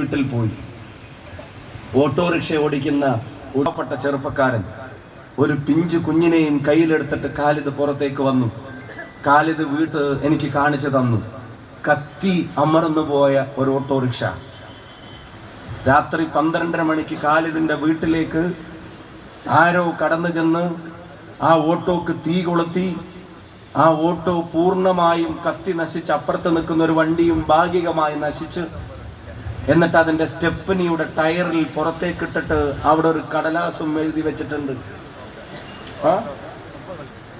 വീട്ടിൽ പോയി. ഓട്ടോറിക്ഷ ഓടിക്കുന്ന ഉടപ്പെട്ട ചെറുപ്പക്കാരൻ ഒരു പിഞ്ചു കുഞ്ഞിനെയും കയ്യിലെടുത്തിട്ട് കാലിത് പുറത്തേക്ക് വന്നു. കാലിത് വീട്ട് എനിക്ക് കാണിച്ചു തന്നു. കത്തി അമർന്നു പോയ ഒരു ഓട്ടോറിക്ഷ. രാത്രി പന്ത്രണ്ടര മണിക്ക് കാലിതിന്റെ വീട്ടിലേക്ക് ആരോ കടന്നു ചെന്ന് ആ ഓട്ടോക്ക് തീ കൊളുത്തി ആ ഓട്ടോ പൂർണമായും കത്തി നശിച്ച് അപ്പുറത്ത് നിൽക്കുന്ന ഒരു വണ്ടിയും ഭാഗികമായി നശിച്ച് എന്നിട്ട് അതിന്റെ സ്റ്റെപ്പനിയുടെ ടയറിൽ പുറത്തേക്കിട്ടിട്ട് അവിടെ ഒരു കടലാസും എഴുതി വെച്ചിട്ടുണ്ട്. ആ?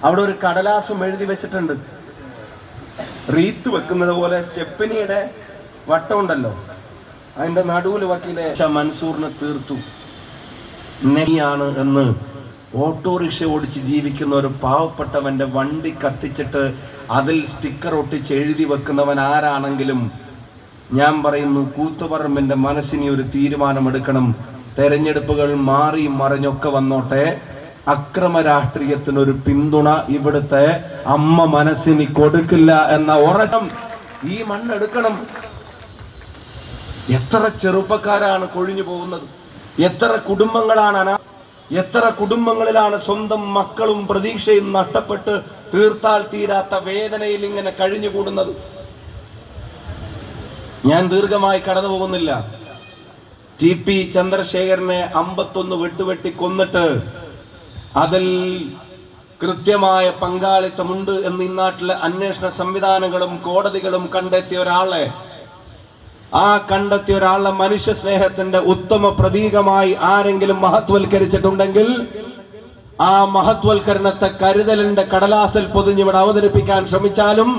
അവിടെ ഒരു കടലാസും എഴുതി വെച്ചിട്ടുണ്ട്. റീത്ത് വെക്കുന്നത് പോലെ സ്റ്റെപ്പനിയുടെ വട്ടം ഉണ്ടല്ലോ. അതിന്റെ നടുവിൽ വക്കീലെ മൻസൂറിനെ തീർത്തു. നെയ്യാണ് എന്ന് ഓട്ടോറിക്ഷ ഓടിച്ച് ജീവിക്കുന്ന ഒരു പാവപ്പെട്ടവന്റെ വണ്ടി കത്തിച്ചിട്ട് അതിൽ സ്റ്റിക്കർ ഒട്ടിച്ച് എഴുതി വെക്കുന്നവൻ ആരാണെങ്കിലും ഞാൻ പറയുന്നു കൂത്തുപറമ്പിന്റെ മനസ്സിനി ഒരു തീരുമാനമെടുക്കണം. തെരഞ്ഞെടുപ്പുകൾ മാറി മറിഞ്ഞൊക്കെ വന്നോട്ടെ. അക്രമ രാഷ്ട്രീയത്തിനൊരു പിന്തുണ ഇവിടുത്തെ അമ്മ മനസ്സിനി കൊടുക്കില്ല എന്ന ഉറക്കം ഈ മണ്ണെടുക്കണം. എത്ര ചെറുപ്പക്കാരാണ് കൊഴിഞ്ഞു പോകുന്നത്. എത്ര കുടുംബങ്ങളാണ് അനാ എത്ര കുടുംബങ്ങളിലാണ് സ്വന്തം മക്കളും പ്രതീക്ഷയും നഷ്ടപ്പെട്ട് തീർത്താൽ തീരാത്ത വേദനയിൽ ഇങ്ങനെ കഴിഞ്ഞുകൂടുന്നത്. ഞാൻ ദീർഘമായി കടന്നു പോകുന്നില്ല ടി പി ചന്ദ്രശേഖരനെ അമ്പത്തൊന്ന് വെട്ടുവെട്ടി കൊന്നിട്ട് അതിൽ കൃത്യമായ പങ്കാളിത്തമുണ്ട് എന്ന് ഈ നാട്ടിലെ അന്വേഷണ സംവിധാനങ്ങളും കോടതികളും കണ്ടെത്തിയ ഒരാളെ ആ കണ്ടെത്തിയ ഒരാളുടെ മനുഷ്യ സ്നേഹത്തിന്റെ ഉത്തമ പ്രതീകമായി ആരെങ്കിലും മഹത്വൽക്കരിച്ചിട്ടുണ്ടെങ്കിൽ ആ മഹത്വൽക്കരണത്തെ കരുതലിന്റെ കടലാസിൽ പൊതിഞ്ഞിവിടെ അവതരിപ്പിക്കാൻ ശ്രമിച്ചാലും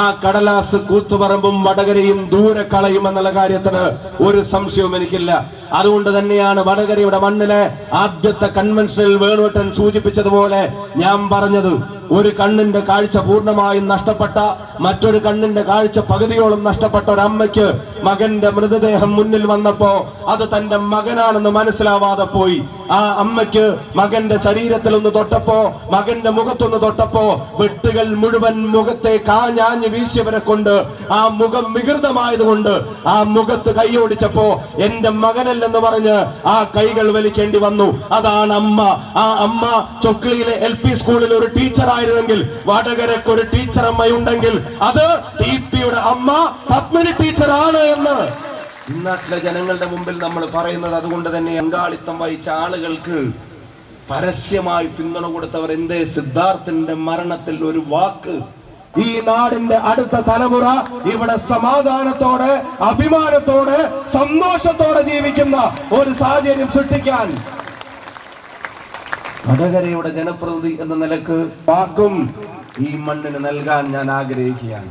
ആ കടലാസ് കൂത്തുപറമ്പും വടകരയും ദൂരെ കളയും എന്നുള്ള കാര്യത്തിന് ഒരു സംശയവും എനിക്കില്ല. അതുകൊണ്ട് തന്നെയാണ് വടകരയുടെ മണ്ണിലെ ആദ്യത്തെ കൺവെൻഷനിൽ വേണുവട്ടൻ സൂചിപ്പിച്ചതുപോലെ ഞാൻ പറഞ്ഞത് ഒരു കണ്ണിന്റെ കാഴ്ച പൂർണമായും നഷ്ടപ്പെട്ട മറ്റൊരു കണ്ണിന്റെ കാഴ്ച പകുതിയോളം നഷ്ടപ്പെട്ട ഒരു അമ്മയ്ക്ക് മകന്റെ മൃതദേഹം മുന്നിൽ വന്നപ്പോ അത് തന്റെ മകനാണെന്ന് മനസ്സിലാവാതെ പോയി. ആ അമ്മയ്ക്ക് മകന്റെ ശരീരത്തിൽ ഒന്ന് തൊട്ടപ്പോ മകന്റെ മുഖത്തൊന്ന് തൊട്ടപ്പോ വെട്ടുകൾ മുഴുവൻ മുഖത്തെ കാഞ്ഞാഞ്ഞ് വീശിയവരെ കൊണ്ട് ആ മുഖം വികൃതമായതുകൊണ്ട് ആ മുഖത്ത് കൈയോടിച്ചപ്പോ എന്റെ മകനല്ലെന്ന് പറഞ്ഞ് ആ കൈകൾ വലിക്കേണ്ടി വന്നു. അതാണ് അമ്മ. ആ അമ്മ ചൊക്ലിയിലെ എൽ പി സ്കൂളിൽ ഒരു ടീച്ചർ ആയിരുന്നെങ്കിൽ വടകരക്ക് ഒരു ടീച്ചർ അമ്മയുണ്ടെങ്കിൽ അത് ടി പിയുടെ അമ്മ പത്മിനി ടീച്ചർ ആണ് എന്ന്. ഇന്നാട്ടിലെ ജനങ്ങളുടെ മുമ്പിൽ നമ്മൾ പറയുന്നത് അതുകൊണ്ട് തന്നെ അങ്കാളിത്തം വഹിച്ച ആളുകൾക്ക് പരസ്യമായി പിന്തുണ കൊടുത്തവർ എന്തേ? സിദ്ധാർത്ഥന്റെ മരണത്തിൽ ഒരു വാക്ക്. ഈ നാടിന്റെ അടുത്ത തലമുറ ഇവിടെ സമാധാനത്തോടെ അഭിമാനത്തോടെ സന്തോഷത്തോടെ ജീവിക്കുന്ന ഒരു സാഹചര്യം സൃഷ്ടിക്കാൻ വടകരയുടെ ജനപ്രതിനിധി എന്ന നിലയ്ക്ക് വാക്കും ഈ മണ്ണിന് നൽകാൻ ഞാൻ ആഗ്രഹിക്കുകയാണ്.